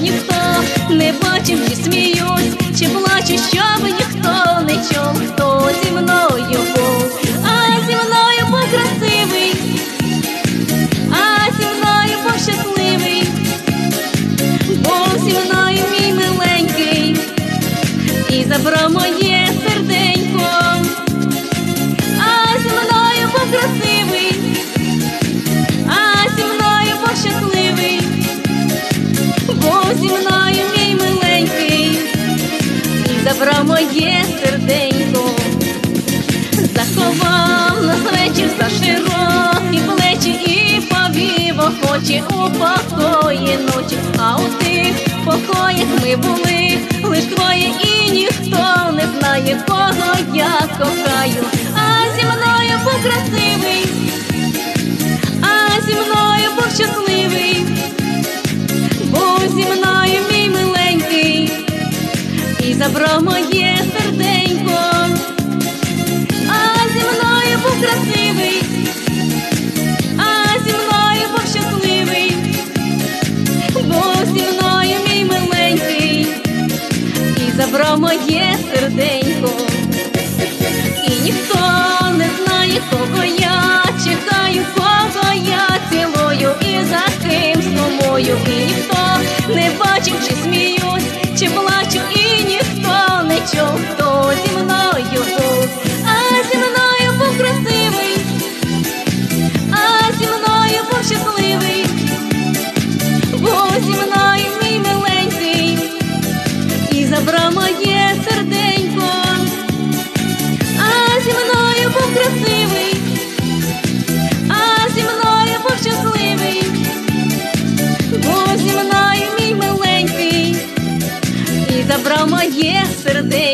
Ніхто. Не бачив зі мій миленький, і забрав моє серденько, заховав на свечі за широкі плечі і повів охочі у покої ночі, а у тих покоях ми були лиш твоє і ніхто не знає, кого я кохаю. Забрав моє серденько, а зі мною був красивий, а зі мною був щасливий, був зі мною мій миленький, і забрав моє серденько, і ніхто не знає, кого я чекаю, кого я цілую і за ким сумую, забрав моє серденько.